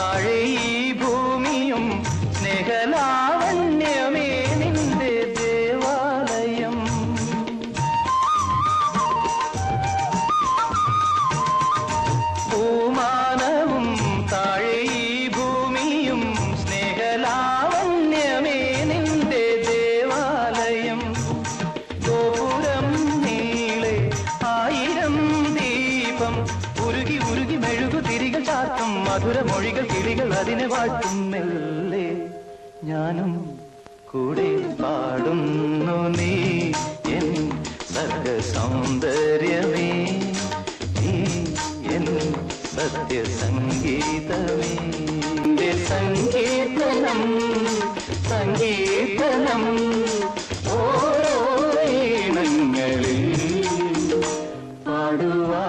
താഴെ ഈ ഭൂമിയും സ്നേഹലാവണ്യമേ നിന്റെ ദേവാലയം. ഭൂമാനവും താഴെ ഈ ഭൂമിയും സ്നേഹലാവണ്യമേ നിന്റെ ദേവാലയം. ഗോപുരം നീളെ ആയിരം ദീപം ഉരുകി ഉരുകി മെഴുകു തിരികെ ചാത്തും മധുര മൊഴികൾ കിളികൾ അതിനെ വാഴ്ത്തും ഞാനും കൂടെ പാടുന്നു നീ എൻ സർഗ സൗന്ദര്യമേ നീ എൻ സത്യസംഗീതമേ. സംഗീതനം സംഗീതനം ഓരോ ഇണങ്ങളിൽ പാടുവാ